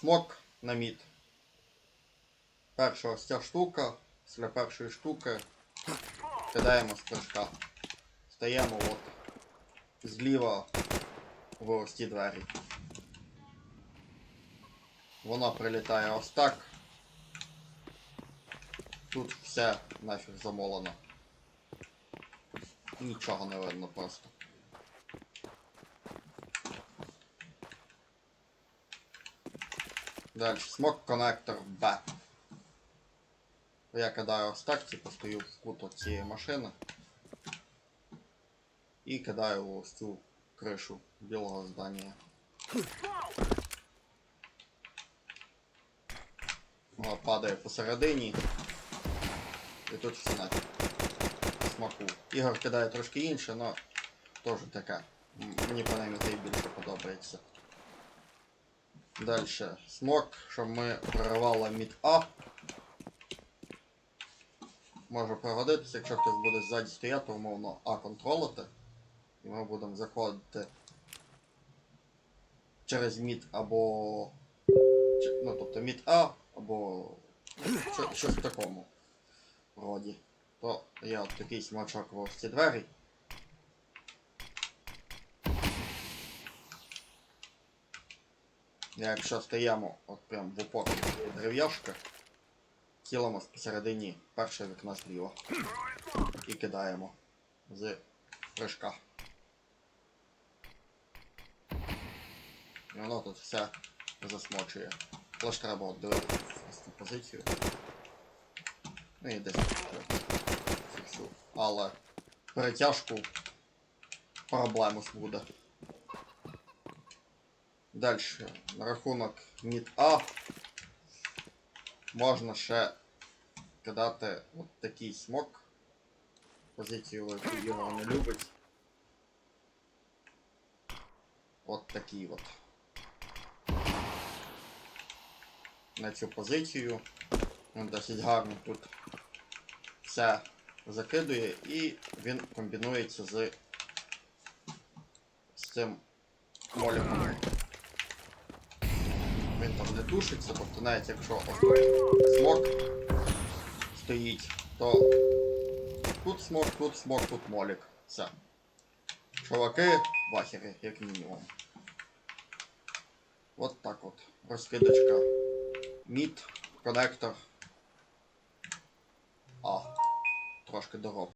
смок на мід. Перша ось ця штука. Після першої штуки кидаємо з прыжка. Стаємо от зліва в ось ті двері. Вона прилітає ось так. Тут все нафіг замолено. Нічого не видно просто. Далі смок коннектор Б. Я кидаю ось так, типу стою в кут цієї машини. І кидаю ось цю кришу білого здання. Вона падає посередині. І тут все смаку. Ігор кидає трошки інше, але теж таке. Мені принаймні цей більше подобається. Далі. Смок, щоб ми проривали мід А. Може пригодитися, якщо хтось буде ззаді стояти, умовно А контролити. І ми будемо заходити через мід або. Ну, тобто мід А, або щось в такому роді. То я от такий смачок в ці двері. Якщо стаємо от прям в упор цієї дерев'яшки, цілимо посередині перше вікно зліва. І кидаємо з прыжка. І воно тут все засмочує. Лише треба дивитися позицію. Ну і десь фіксу. Але перетяжку проблему буде. Далі, на рахунок мід А можна ще кидати от такий смок. Позицію, його не любить. От такий от. На цю позицію. Він досить гарно тут все закидує і він комбінується з, з цим моліком. Він там не тушиться, тобто навіть якщо смок стоїть, то тут смок, тут смок, тут молік. Все. Чуваки, бахери, як мінімум. От так от. Розкидочка. Мід, коннектор. А. Трошки дорог.